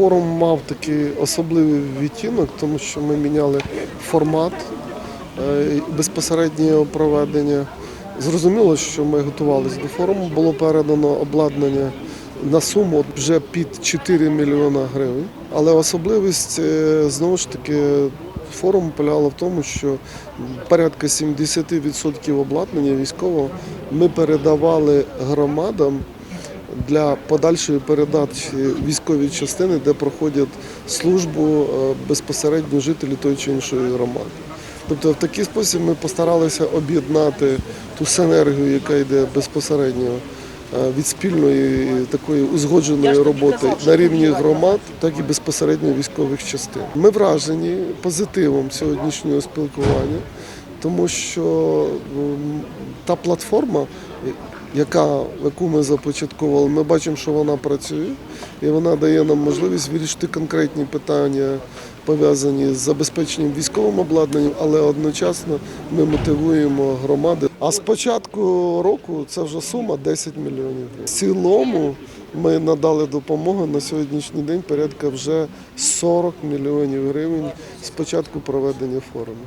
Форум мав такий особливий відтінок, тому що ми міняли формат е, безпосереднього проведення. Зрозуміло, що ми готувалися до форуму. Було передано обладнання на суму вже під 4 мільйона гривень. Але особливість е, знову ж таки форуму полягала в тому, що порядка 70% обладнання військового ми передавали громадам для подальшої передачі військової частини, де проходять службу е, безпосередньо жителі тої чи іншої громади. Тобто в такий спосіб ми постаралися об'єднати ту синергію, яка йде безпосередньо е, від спільної такої узгодженої роботи на рівні громад, так і безпосередньо військових частин. Ми вражені позитивом сьогоднішнього спілкування, тому що та платформа, яка, яку ми започаткували, ми бачимо, що вона працює, і вона дає нам можливість вирішити конкретні питання, пов'язані з забезпеченням військовим обладнанням, але одночасно ми мотивуємо громади. А з початку року це вже сума 10 мільйонів. В цілому ми надали допомогу на сьогоднішній день порядка вже 40 мільйонів гривень з початку проведення форуму.